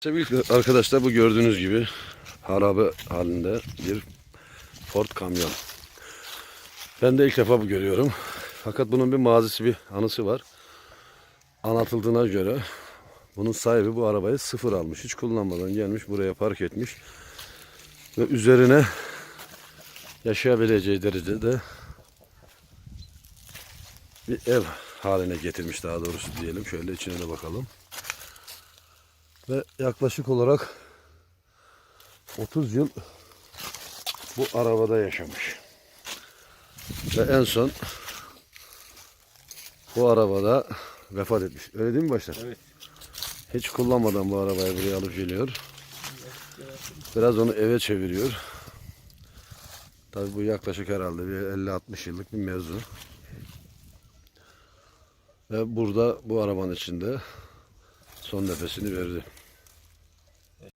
Sevgili arkadaşlar bu gördüğünüz gibi harabe halinde bir Ford kamyon. Ben de ilk defa bu görüyorum. Fakat bunun bir mazisi bir anısı var. Anlatıldığına göre bunun sahibi bu arabayı sıfır almış. Hiç kullanmadan gelmiş buraya park etmiş. Ve üzerine yaşayabileceği derecede bir ev haline getirmiş daha doğrusu diyelim. Şöyle içine de bakalım. Ve yaklaşık olarak 30 yıl bu arabada yaşamış. Ve en son bu arabada vefat etmiş. Öyle değil mi başlar? Evet. Hiç kullanmadan bu arabayı buraya alıp geliyor. Biraz onu eve çeviriyor. Tabii bu yaklaşık herhalde bir 50-60 yıllık bir mevzu. Ve burada bu arabanın içinde son nefesini verdi.